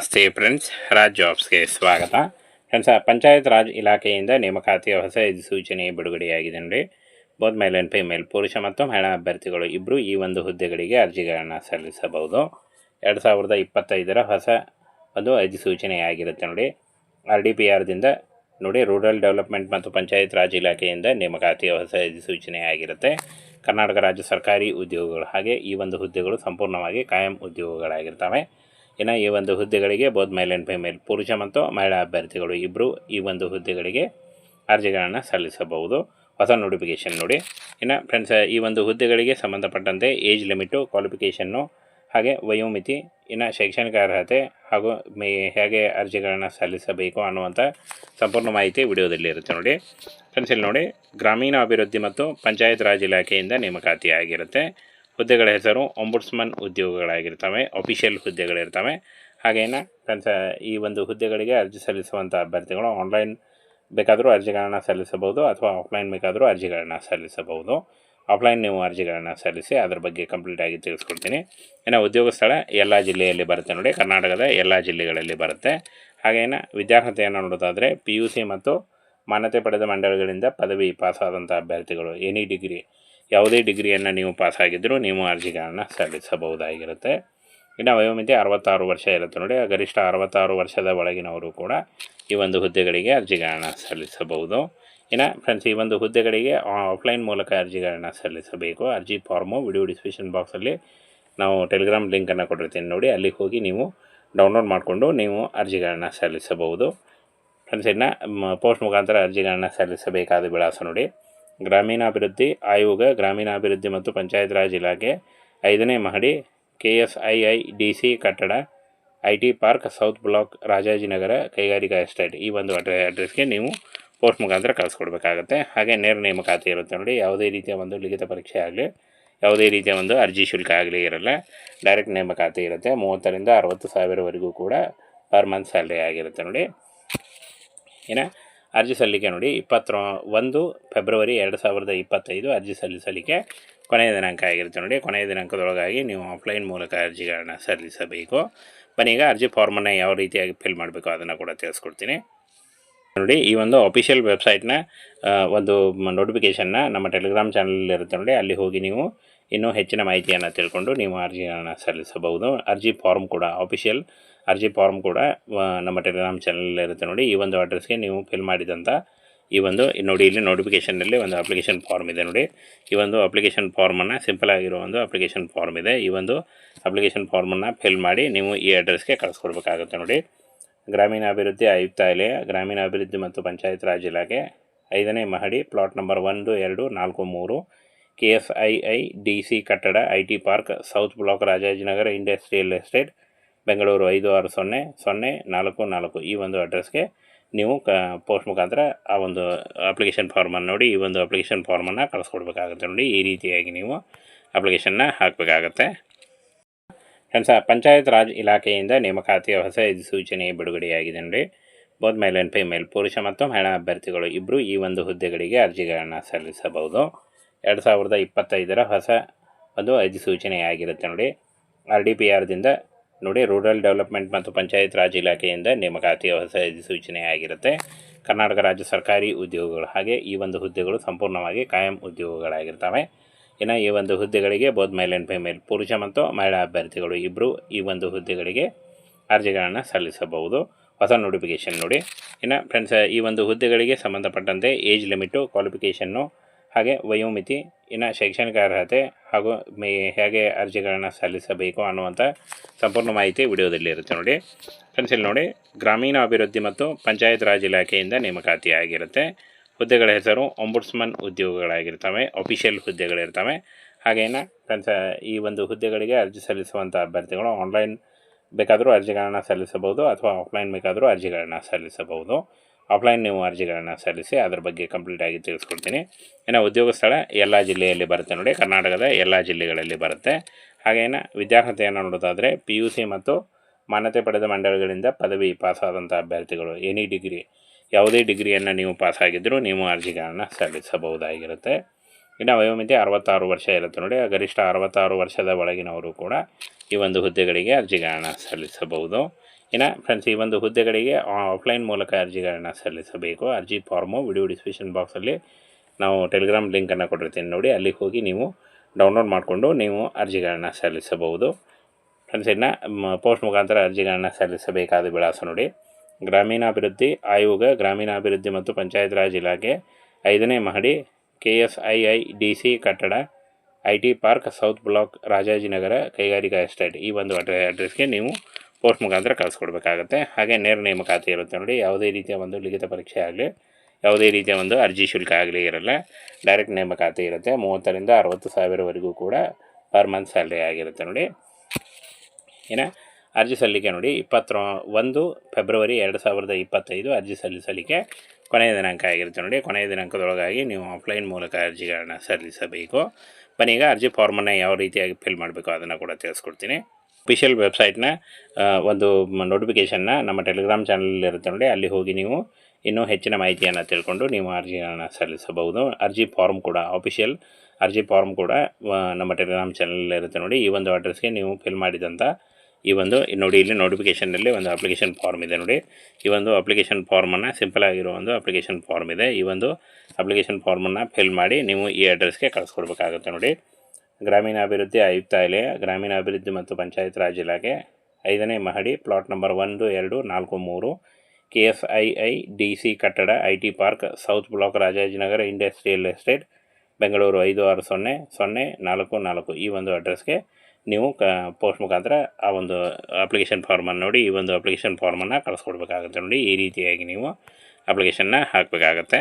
ನಮಸ್ತೆ ಫ್ರೆಂಡ್ಸ್ ರಾಜ್ ಜಾಬ್ಸ್ಗೆ ಸ್ವಾಗತ. ಫ್ರೆಂಡ್ಸ್ ಪಂಚಾಯತ್ ರಾಜ್ ಇಲಾಖೆಯಿಂದ ನೇಮಕಾತಿಯ ಹೊಸ ಸೂಚನೆ ಬಿಡುಗಡೆಯಾಗಿದೆ ನೋಡಿ. ಬೋತ್ ಮೇಲ್ ಆ್ಯಂಡ್ ಫಿಮೇಲ್ ಪುರುಷ ಮತ್ತು ಮಹಿಳಾ ಅಭ್ಯರ್ಥಿಗಳು ಇಬ್ಬರು ಈ ಒಂದು ಹುದ್ದೆಗಳಿಗೆ ಅರ್ಜಿಗಳನ್ನು ಸಲ್ಲಿಸಬಹುದು. ಎರಡು ಸಾವಿರದ ಇಪ್ಪತ್ತೈದರ ಹೊಸ ಒಂದು ಅಧಿಸೂಚನೆಯಾಗಿರುತ್ತೆ ನೋಡಿ. ಆರ್ ಡಿ ಪಿ ಆರ್ದಿಂದ ನೋಡಿ ರೂರಲ್ ಡೆವಲಪ್ಮೆಂಟ್ ಮತ್ತು ಪಂಚಾಯತ್ ರಾಜ್ ಇಲಾಖೆಯಿಂದ ನೇಮಕಾತಿಯ ಹೊಸ ಅಧಿಸೂಚನೆಯಾಗಿರುತ್ತೆ. ಕರ್ನಾಟಕ ರಾಜ್ಯ ಸರ್ಕಾರಿ ಉದ್ಯೋಗಗಳು ಹಾಗೆ ಈ ಒಂದು ಹುದ್ದೆಗಳು ಸಂಪೂರ್ಣವಾಗಿ ಕಾಯಂ ಉದ್ಯೋಗಗಳಾಗಿರ್ತವೆ. ಇನ್ನು ಈ ಒಂದು ಹುದ್ದೆಗಳಿಗೆ ಬೋಧ್ ಮೇಲ್ ಆ್ಯಂಡ್ ಫಿಮೇಲ್ ಪುರುಷ ಮತ್ತು ಮಹಿಳಾ ಅಭ್ಯರ್ಥಿಗಳು ಇಬ್ಬರು ಈ ಒಂದು ಹುದ್ದೆಗಳಿಗೆ ಅರ್ಜಿಗಳನ್ನು ಸಲ್ಲಿಸಬಹುದು. ಹೊಸ ನೋಟಿಫಿಕೇಷನ್ ನೋಡಿ. ಇನ್ನು ಫ್ರೆಂಡ್ಸ್ ಈ ಒಂದು ಹುದ್ದೆಗಳಿಗೆ ಸಂಬಂಧಪಟ್ಟಂತೆ ಏಜ್ ಲಿಮಿಟು ಕ್ವಾಲಿಫಿಕೇಷನ್ನು ಹಾಗೆ ವಯೋಮಿತಿ, ಇನ್ನು ಶೈಕ್ಷಣಿಕ ಅರ್ಹತೆ ಹಾಗೂ ಹೇಗೆ ಅರ್ಜಿಗಳನ್ನು ಸಲ್ಲಿಸಬೇಕು ಅನ್ನುವಂಥ ಸಂಪೂರ್ಣ ಮಾಹಿತಿ ವಿಡಿಯೋದಲ್ಲಿ ಇರುತ್ತೆ ನೋಡಿ. ಫ್ರೆಂಡ್ಸ್ ಇಲ್ಲಿ ನೋಡಿ. ಗ್ರಾಮೀಣ ಅಭಿವೃದ್ಧಿ ಮತ್ತು ಪಂಚಾಯತ್ ರಾಜ್ ಇಲಾಖೆಯಿಂದ ನೇಮಕಾತಿ ಆಗಿರುತ್ತೆ ಹುದ್ದೆಗಳ ಹೆಸರು ಒಂಬುಡ್ಸ್ಮನ್ ಉದ್ಯೋಗಗಳಾಗಿರ್ತವೆ ಅಫಿಷಿಯಲ್ ಹುದ್ದೆಗಳಿರ್ತವೆ. ಹಾಗೇನ ತನ್ನ ಈ ಒಂದು ಹುದ್ದೆಗಳಿಗೆ ಅರ್ಜಿ ಸಲ್ಲಿಸುವಂಥ ಅಭ್ಯರ್ಥಿಗಳು ಆನ್ಲೈನ್ ಬೇಕಾದರೂ ಅರ್ಜಿಗಳನ್ನು ಸಲ್ಲಿಸಬಹುದು ಅಥವಾ ಆಫ್ಲೈನ್ ಬೇಕಾದರೂ ಅರ್ಜಿಗಳನ್ನು ಸಲ್ಲಿಸಬಹುದು. ಆಫ್ಲೈನ್ ನೀವು ಅರ್ಜಿಗಳನ್ನು ಸಲ್ಲಿಸಿ ಅದರ ಬಗ್ಗೆ ಕಂಪ್ಲೀಟ್ ಆಗಿ ತಿಳಿಸ್ಕೊಡ್ತೀನಿ. ಇನ್ನು ಉದ್ಯೋಗ ಸ್ಥಳ ಎಲ್ಲ ಜಿಲ್ಲೆಯಲ್ಲಿ ಬರುತ್ತೆ ನೋಡಿ, ಕರ್ನಾಟಕದ ಎಲ್ಲ ಜಿಲ್ಲೆಗಳಲ್ಲಿ ಬರುತ್ತೆ. ಹಾಗೇನ ವಿದ್ಯಾರ್ಹತೆಯನ್ನು ನೋಡೋದಾದರೆ ಪಿ ಯು ಸಿ ಮತ್ತು ಮಾನ್ಯತೆ ಪಡೆದ ಮಂಡಳಿಗಳಿಂದ ಪದವಿ ಪಾಸಾದಂಥ ಅಭ್ಯರ್ಥಿಗಳು ಎನಿ ಡಿಗ್ರಿ ಯಾವುದೇ ಡಿಗ್ರಿಯನ್ನು ನೀವು ಪಾಸಾಗಿದ್ದರೂ ನೀವು ಅರ್ಜಿಗಳನ್ನು ಸಲ್ಲಿಸಬಹುದಾಗಿರುತ್ತೆ. ಇನ್ನು ವಯೋಮಿತಿ ಅರವತ್ತಾರು ವರ್ಷ ಇರುತ್ತೆ ನೋಡಿ ಗರಿಷ್ಠ ಅರವತ್ತಾರು ವರ್ಷದ ಒಳಗಿನವರು ಕೂಡ ಈ ಒಂದು ಹುದ್ದೆಗಳಿಗೆ ಅರ್ಜಿಗಳನ್ನು ಸಲ್ಲಿಸಬಹುದು. ಇನ್ನು ಫ್ರೆಂಡ್ಸ್ ಈ ಒಂದು ಹುದ್ದೆಗಳಿಗೆ ಆಫ್ಲೈನ್ ಮೂಲಕ ಅರ್ಜಿಗಳನ್ನು ಸಲ್ಲಿಸಬೇಕು. ಅರ್ಜಿ ಫಾರ್ಮು ವಿಡಿಯೋ ಡಿಸ್ಕ್ರಿಪ್ಷನ್ ಬಾಕ್ಸಲ್ಲಿ ನಾವು ಟೆಲಿಗ್ರಾಮ್ ಲಿಂಕನ್ನು ಕೊಟ್ಟಿರ್ತೀನಿ ನೋಡಿ ಅಲ್ಲಿಗೆ ಹೋಗಿ ನೀವು ಡೌನ್ಲೋಡ್ ಮಾಡಿಕೊಂಡು ನೀವು ಅರ್ಜಿಗಳನ್ನು ಸಲ್ಲಿಸಬಹುದು. ಫ್ರೆಂಡ್ಸ್ ಇನ್ನು ಪೋಸ್ಟ್ ಮುಖಾಂತರ ಅರ್ಜಿಗಳನ್ನು ಸಲ್ಲಿಸಬೇಕಾದ ವಿಳಾಸ ನೋಡಿ. ಗ್ರಾಮೀಣಾಭಿವೃದ್ಧಿ ಆಯೋಗ, ಗ್ರಾಮೀಣಾಭಿವೃದ್ಧಿ ಮತ್ತು ಪಂಚಾಯತ್ ರಾಜ್ ಇಲಾಖೆ. ಐದನೇ ಮಹಡಿ K S I I D C ಕಟ್ಟಡ I T park, south block Rajajinagar ಕೈಗಾರಿಕಾ ಎಸ್ಟೇಟ್. ಈ ಒಂದು ಅಡ್ರೆ, ಅಡ್ರೆಸ್ಗೆ ನೀವು ಪೋಸ್ಟ್ ಮುಖಾಂತರ ಕಳಿಸ್ಕೊಡ್ಬೇಕಾಗತ್ತೆ. ಹಾಗೆ ನೇರ ನೇಮಕಾತಿ ಇರುತ್ತೆ ನೋಡಿ, ಯಾವುದೇ ರೀತಿಯ ಒಂದು ಲಿಖಿತ ಪರೀಕ್ಷೆ ಆಗಲಿ, ಯಾವುದೇ ರೀತಿಯ ಒಂದು ಅರ್ಜಿ ಶುಲ್ಕ ಆಗಲಿ ಇರಲ್ಲ. ಡೈರೆಕ್ಟ್ ನೇಮಕಾತಿ ಇರುತ್ತೆ. ಮೂವತ್ತರಿಂದ ಅರವತ್ತು ಸಾವಿರವರೆಗೂ ಕೂಡ ಪರ್ ಮಂತ್ ಸ್ಯಾಲ್ರಿ ಆಗಿರುತ್ತೆ ನೋಡಿ. ಇನ್ನು ಅರ್ಜಿ ಸಲ್ಲಿಕೆ ನೋಡಿ ಇಪ್ಪತ್ತರ ಒಂದು ಫೆಬ್ರವರಿ ಎರಡು ಸಾವಿರದ ಇಪ್ಪತ್ತೈದು ಅರ್ಜಿ ಸಲ್ಲಿಸಲಿಕ್ಕೆ ಕೊನೆಯ ದಿನಾಂಕ ಆಗಿರುತ್ತೆ ನೋಡಿ. ಕೊನೆಯ ದಿನಾಂಕದೊಳಗಾಗಿ ನೀವು ಆಫ್ಲೈನ್ ಮೂಲಕ ಅರ್ಜಿಗಳನ್ನು ಸಲ್ಲಿಸಬೇಕು. ಬನ್ನಿ ಅರ್ಜಿ ಫಾರ್ಮನ್ನು ಯಾವ ರೀತಿಯಾಗಿ ಫಿಲ್ ಮಾಡಬೇಕು ಅದನ್ನು ಕೂಡ ತಿಳಿಸ್ಕೊಡ್ತೀನಿ. ನೋಡಿ, ಈ ಒಂದು ಅಫಿಷಿಯಲ್ ವೆಬ್ಸೈಟ್ನ ಒಂದು ನೋಟಿಫಿಕೇಷನ್ನ ನಮ್ಮ ಟೆಲಿಗ್ರಾಮ್ ಚಾನಲ್ ಇರುತ್ತೆ ನೋಡಿ. ಅಲ್ಲಿ ಹೋಗಿ ನೀವು ಇನ್ನೂ ಹೆಚ್ಚಿನ ಮಾಹಿತಿಯನ್ನು ತಿಳ್ಕೊಂಡು ನೀವು ಅರ್ಜಿಗಳನ್ನು ಸಲ್ಲಿಸಬಹುದು. ಅರ್ಜಿ ಫಾರ್ಮ್ ಕೂಡ ಅಫಿಷಿಯಲ್ ಅರ್ಜಿ ಫಾರ್ಮ್ ಕೂಡ ನಮ್ಮ ಟೆಲಿಗ್ರಾಮ್ ಚಾನಲ್ ಇರುತ್ತೆ ನೋಡಿ. ಈ ಒಂದು ಅಡ್ರೆಸ್ಗೆ ನೀವು ಫಿಲ್ ಮಾಡಿದಂಥ ಈ ಒಂದು, ನೋಡಿ ಇಲ್ಲಿ ನೋಟಿಫಿಕೇಷನಲ್ಲಿ ಒಂದು ಅಪ್ಲಿಕೇಶನ್ ಫಾರ್ಮ್ ಇದೆ ನೋಡಿ. ಈ ಒಂದು ಅಪ್ಲಿಕೇಶನ್ ಫಾರ್ಮನ್ನು ಸಿಂಪಲ್ ಆಗಿರೋ ಒಂದು ಅಪ್ಲಿಕೇಶನ್ ಫಾರ್ಮ್ ಇದೆ. ಈ ಒಂದು ಅಪ್ಲಿಕೇಶನ್ ಫಾರ್ಮನ್ನು ಫಿಲ್ ಮಾಡಿ ನೀವು ಈ ಅಡ್ರೆಸ್ಗೆ ಕಳಿಸ್ಕೊಡ್ಬೇಕಾಗುತ್ತೆ ನೋಡಿ. ಗ್ರಾಮೀಣಾಭಿವೃದ್ಧಿ ಆಯುಕ್ತಾಲಯ ಗ್ರಾಮೀಣಾಭಿವೃದ್ಧಿ ಮತ್ತು ಪಂಚಾಯತ್ ರಾಜ್ ಇಲಾಖೆ, ಐದನೇ ಮಹಡಿ, ಪ್ಲಾಟ್ ನಂಬರ್ ಒಂದು, ಎರಡು, ನಾಲ್ಕು, ಮೂರು K S I I D C ಕಟ್ಟಡ, I T park, south block Rajajinagar industrial estate Bengaluru ಐದು ಆರು ಸೊನ್ನೆ ಸೊನ್ನೆ, ನಾಲ್ಕು ನಾಲ್ಕು ಈ ಒಂದು ಅಡ್ರೆಸ್ಗೆ ನೀವು ಕ ಪೋಸ್ಟ್ ಮುಖಾಂತರ ಆ ಒಂದು ಅಪ್ಲಿಕೇಶನ್ ಫಾರ್ಮನ್ನು ನೋಡಿ, ಈ ಒಂದು ಅಪ್ಲಿಕೇಶನ್ ಫಾರ್ಮನ್ನು ಕಳಿಸ್ಕೊಡ್ಬೇಕಾಗುತ್ತೆ ನೋಡಿ. ಈ ರೀತಿಯಾಗಿ ನೀವು ಅಪ್ಲಿಕೇಶನ್ನ ಹಾಕಬೇಕಾಗತ್ತೆ. ಫ್ರೆಂಡ್ಸ್ ಪಂಚಾಯತ್ ರಾಜ್ ಇಲಾಖೆಯಿಂದ ನೇಮಕಾತಿಯ ಹೊಸ ಸೂಚನೆ ಬಿಡುಗಡೆಯಾಗಿದೆ ನೋಡಿ. ಬೋದ್ ಮೇಲ್ ಆ್ಯಂಡ್ ಫಿಮೇಲ್ ಪುರುಷ ಮತ್ತು ಮಹಿಳಾ ಅಭ್ಯರ್ಥಿಗಳು ಇಬ್ಬರು ಈ ಒಂದು ಹುದ್ದೆಗಳಿಗೆ ಅರ್ಜಿಗಳನ್ನು ಸಲ್ಲಿಸಬಹುದು. ಎರಡು ಸಾವಿರದ ಇಪ್ಪತ್ತೈದರ ಹೊಸ ಒಂದು ಅಧಿಸೂಚನೆಯಾಗಿರುತ್ತೆ ನೋಡಿ. ಆರ್ ಡಿ ಪಿ ಆರ್ದಿಂದ ನೋಡಿ ರೂರಲ್ ಡೆವಲಪ್ಮೆಂಟ್ ಮತ್ತು ಪಂಚಾಯತ್ ರಾಜ್ ಇಲಾಖೆಯಿಂದ ನೇಮಕಾತಿ ಹೊಸ ಅಧಿಸೂಚನೆಯಾಗಿರುತ್ತೆ ಕರ್ನಾಟಕ ರಾಜ್ಯ ಸರ್ಕಾರಿ ಉದ್ಯೋಗಗಳು ಹಾಗೆ ಈ ಒಂದು ಹುದ್ದೆಗಳು ಸಂಪೂರ್ಣವಾಗಿ ಕಾಯಂ ಉದ್ಯೋಗಗಳಾಗಿರ್ತವೆ. ಇನ್ನು ಈ ಒಂದು ಹುದ್ದೆಗಳಿಗೆ ಬೋತ್ ಮೇಲ್ ಆ್ಯಂಡ್ ಫಿಮೇಲ್ ಪುರುಷ ಮತ್ತು ಮಹಿಳಾ ಅಭ್ಯರ್ಥಿಗಳು ಇಬ್ಬರು ಈ ಒಂದು ಹುದ್ದೆಗಳಿಗೆ ಅರ್ಜಿಗಳನ್ನು ಸಲ್ಲಿಸಬಹುದು. ಹೊಸ ನೋಟಿಫಿಕೇಷನ್ ನೋಡಿ. ಇನ್ನು ಫ್ರೆಂಡ್ಸ್ ಈ ಒಂದು ಹುದ್ದೆಗಳಿಗೆ ಸಂಬಂಧಪಟ್ಟಂತೆ ಏಜ್ ಲಿಮಿಟು ಕ್ವಾಲಿಫಿಕೇಷನ್ನು ಹಾಗೆ ವಯೋಮಿತಿ ಇನ್ನು ಶೈಕ್ಷಣಿಕ ಅರ್ಹತೆ ಹಾಗೂ ಮೇ ಹೇಗೆ ಅರ್ಜಿಗಳನ್ನು ಸಲ್ಲಿಸಬೇಕು ಅನ್ನುವಂಥ ಸಂಪೂರ್ಣ ಮಾಹಿತಿ ವಿಡಿಯೋದಲ್ಲಿ ಇರುತ್ತೆ ನೋಡಿ. ಫ್ರೆಂಡ್ಸ್ ಇಲ್ಲಿ ನೋಡಿ. ಗ್ರಾಮೀಣ ಅಭಿವೃದ್ಧಿ ಮತ್ತು ಪಂಚಾಯತ್ ರಾಜ್ ಇಲಾಖೆಯಿಂದ ನೇಮಕಾತಿ ಆಗಿರುತ್ತೆ ಹುದ್ದೆಗಳ ಹೆಸರು ಒಂಬುಡ್ಸ್ಮನ್ ಉದ್ಯೋಗಗಳಾಗಿರ್ತವೆ ಅಫಿಷಿಯಲ್ ಹುದ್ದೆಗಳಿರ್ತವೆ. ಹಾಗೇನ ಫ್ರೆಂಡ್ಸ್ ಈ ಒಂದು ಹುದ್ದೆಗಳಿಗೆ ಅರ್ಜಿ ಸಲ್ಲಿಸುವಂಥ ಅಭ್ಯರ್ಥಿಗಳು ಆನ್ಲೈನ್ ಬೇಕಾದರೂ ಅರ್ಜಿಗಳನ್ನು ಸಲ್ಲಿಸಬಹುದು ಅಥವಾ ಆಫ್ಲೈನ್ ಬೇಕಾದರೂ ಅರ್ಜಿಗಳನ್ನು ಸಲ್ಲಿಸಬಹುದು. ಆಫ್ಲೈನ್ ನೀವು ಅರ್ಜಿಗಳನ್ನು ಸಲ್ಲಿಸಿ ಅದ್ರ ಬಗ್ಗೆ ಕಂಪ್ಲೀಟ್ ಆಗಿ ತಿಳಿಸ್ಕೊಡ್ತೀನಿ. ಇನ್ನು ಉದ್ಯೋಗ ಸ್ಥಳ ಎಲ್ಲ ಜಿಲ್ಲೆಯಲ್ಲಿ ಬರುತ್ತೆ ನೋಡಿ. ಕರ್ನಾಟಕದ ಎಲ್ಲ ಜಿಲ್ಲೆಗಳಲ್ಲಿ ಬರುತ್ತೆ. ಹಾಗೇನ ವಿದ್ಯಾರ್ಹತೆಯನ್ನು ನೋಡೋದಾದರೆ ಪಿ ಯು ಸಿ ಮತ್ತು ಮಾನ್ಯತೆ ಪಡೆದ ಮಂಡಳಿಗಳಿಂದ ಪದವಿ ಪಾಸಾದಂಥ ಅಭ್ಯರ್ಥಿಗಳು ಎನಿ ಡಿಗ್ರಿ ಯಾವುದೇ ಡಿಗ್ರಿಯನ್ನು ನೀವು ಪಾಸಾಗಿದ್ದರೂ ನೀವು ಅರ್ಜಿಗಳನ್ನು ಸಲ್ಲಿಸಬಹುದಾಗಿರುತ್ತೆ. ಇನ್ನು ವಯೋಮಿತಿ ಅರವತ್ತಾರು ವರ್ಷ ಇರುತ್ತೆ ನೋಡಿ. ಗರಿಷ್ಠ ಅರವತ್ತಾರು ವರ್ಷದ ಒಳಗಿನವರು ಕೂಡ ಈ ಒಂದು ಹುದ್ದೆಗಳಿಗೆ ಅರ್ಜಿಗಳನ್ನು ಸಲ್ಲಿಸಬಹುದು. ಇನ್ನು ಫ್ರೆಂಡ್ಸ್ ಈ ಒಂದು ಹುದ್ದೆಗಳಿಗೆ ಆಫ್ಲೈನ್ ಮೂಲಕ ಅರ್ಜಿಗಳನ್ನು ಸಲ್ಲಿಸಬೇಕು. ಅರ್ಜಿ ಫಾರ್ಮು ವಿಡಿಯೋ ಡಿಸ್ಕ್ರಿಪ್ಷನ್ ಬಾಕ್ಸಲ್ಲಿ ನಾವು ಟೆಲಿಗ್ರಾಮ್ ಲಿಂಕನ್ನು ಕೊಟ್ಟಿರ್ತೀನಿ ನೋಡಿ. ಅಲ್ಲಿಗೆ ಹೋಗಿ ನೀವು ಡೌನ್ಲೋಡ್ ಮಾಡಿಕೊಂಡು ನೀವು ಅರ್ಜಿಗಳನ್ನು ಸಲ್ಲಿಸಬಹುದು. ಫ್ರೆಂಡ್ಸ್ ಇನ್ನು ಪೋಸ್ಟ್ ಮುಖಾಂತರ ಅರ್ಜಿಗಳನ್ನು ಸಲ್ಲಿಸಬೇಕಾದ ವಿಳಾಸ ನೋಡಿ. ಗ್ರಾಮೀಣಾಭಿವೃದ್ಧಿ ಆಯೋಗ, ಗ್ರಾಮೀಣಾಭಿವೃದ್ಧಿ ಮತ್ತು ಪಂಚಾಯತ್ ರಾಜ್ ಇಲಾಖೆ. ಐದನೇ ಮಹಡಿ K S I I D C ಕಟ್ಟಡ I T park south block Rajajinagar, ಕೈಗಾರಿಕಾ ಎಸ್ಟೇಟ್ ಈ ಒಂದು ಅಡ್ರೆ ಅಡ್ರೆಸ್ಗೆ ನೀವು ಪೋಸ್ಟ್ ಮುಖಾಂತರ ಕಳಿಸ್ಕೊಡ್ಬೇಕಾಗತ್ತೆ. ಹಾಗೆ ನೇರ ನೇಮಕಾತಿ ಇರುತ್ತೆ ನೋಡಿ, ಯಾವುದೇ ರೀತಿಯ ಒಂದು ಲಿಖಿತ ಪರೀಕ್ಷೆ ಆಗಲಿ, ಯಾವುದೇ ರೀತಿಯ ಒಂದು ಅರ್ಜಿ ಶುಲ್ಕ ಆಗಲಿ ಇರಲ್ಲ. ಡೈರೆಕ್ಟ್ ನೇಮಕಾತಿ ಇರುತ್ತೆ. ಮೂವತ್ತರಿಂದ ಅರವತ್ತು ಸಾವಿರವರೆಗೂ ಕೂಡ ಪರ್ ಮಂತ್ ಸ್ಯಾಲ್ರಿ ಆಗಿರುತ್ತೆ ನೋಡಿ. ಏನ? ಅರ್ಜಿ ಸಲ್ಲಿಕೆ ನೋಡಿ ಇಪ್ಪತ್ತರ ಒಂದು ಫೆಬ್ರವರಿ ಎರಡು ಸಾವಿರದ ಇಪ್ಪತ್ತೈದು ಅರ್ಜಿ ಸಲ್ಲಿಸಲಿಕ್ಕೆ ಕೊನೆಯ ದಿನಾಂಕ ಆಗಿರುತ್ತೆ ನೋಡಿ. ಕೊನೆಯ ದಿನಾಂಕದೊಳಗಾಗಿ ನೀವು ಆಫ್ಲೈನ್ ಮೂಲಕ ಅರ್ಜಿಗಳನ್ನು ಸಲ್ಲಿಸಬೇಕು. ಬನ್ನಿ ಈಗ ಅರ್ಜಿ ಫಾರ್ಮನ್ನು ಯಾವ ರೀತಿಯಾಗಿ ಫಿಲ್ ಮಾಡಬೇಕು ಅದನ್ನು ಕೂಡ ತಿಳಿಸ್ಕೊಡ್ತೀನಿ. ಅಫಿಷಿಯಲ್ ವೆಬ್ಸೈಟ್ನ ಒಂದು ನೋಟಿಫಿಕೇಷನ್ನ ನಮ್ಮ ಟೆಲಿಗ್ರಾಮ್ ಚಾನಲ್ ಇರುತ್ತೆ ನೋಡಿ, ಅಲ್ಲಿ ಹೋಗಿ ನೀವು ಇನ್ನೂ ಹೆಚ್ಚಿನ ಮಾಹಿತಿಯನ್ನು ತಿಳ್ಕೊಂಡು ನೀವು ಅರ್ಜಿಯನ್ನು ಸಲ್ಲಿಸಬಹುದು. ಅರ್ಜಿ ಫಾರ್ಮ್ ಕೂಡ ಅಫಿಷಿಯಲ್ ಅರ್ಜಿ ಫಾರ್ಮ್ ಕೂಡ ನಮ್ಮ ಟೆಲಿಗ್ರಾಮ್ ಚಾನಲ್ ಇರುತ್ತೆ ನೋಡಿ, ಈ ಒಂದು ಅಡ್ರೆಸ್ಗೆ ನೀವು ಫಿಲ್ ಮಾಡಿದಂಥ ಈ ಒಂದು, ನೋಡಿ ಇಲ್ಲಿ ನೋಟಿಫಿಕೇಷನಲ್ಲಿ ಒಂದು ಅಪ್ಲಿಕೇಶನ್ ಫಾರ್ಮ್ ಇದೆ ನೋಡಿ. ಈ ಒಂದು ಅಪ್ಲಿಕೇಶನ್ ಫಾರ್ಮನ್ನು ಸಿಂಪಲ್ ಆಗಿರೋ ಒಂದು ಅಪ್ಲಿಕೇಶನ್ ಫಾರ್ಮ್ ಇದೆ. ಈ ಒಂದು ಅಪ್ಲಿಕೇಶನ್ ಫಾರ್ಮನ್ನು ಫಿಲ್ ಮಾಡಿ ನೀವು ಈ ಅಡ್ರೆಸ್ಗೆ ಕಳಿಸ್ಕೊಡ್ಬೇಕಾಗುತ್ತೆ ನೋಡಿ. ಗ್ರಾಮೀಣಾಭಿವೃದ್ಧಿ ಆಯುಕ್ತಾಲಯ ಗ್ರಾಮೀಣಾಭಿವೃದ್ಧಿ ಮತ್ತು ಪಂಚಾಯತ್ ರಾಜ್ ಇಲಾಖೆ. ಐದನೇ ಮಹಡಿ, ಪ್ಲಾಟ್ ನಂಬರ್ ಒಂದು, ಎರಡು, ನಾಲ್ಕು, ಮೂರು. K S I I D C ಕಟ್ಟಡ I T park, south block Rajajinagar industrial estate, Bengaluru ಐದು, ಆರು, ಸೊನ್ನೆ ಸೊನ್ನೆ, ನಾಲ್ಕು ನಾಲ್ಕು. ಈ ಒಂದು ಅಡ್ರೆಸ್ಗೆ ನೀವು ಕ, ಪೋಸ್ಟ್ ಮುಖಾಂತರ ಆ ಒಂದು ಅಪ್ಲಿಕೇಶನ್ ಫಾರ್ಮನ್ನು ನೋಡಿ, ಈ ಒಂದು ಅಪ್ಲಿಕೇಶನ್ ಫಾರ್ಮನ್ನು ಕಳಿಸ್ಕೊಡ್ಬೇಕಾಗುತ್ತೆ ನೋಡಿ, ಈ ರೀತಿಯಾಗಿ ನೀವು ಅಪ್ಲಿಕೇಶನ್ನ ಹಾಕಬೇಕಾಗತ್ತೆ.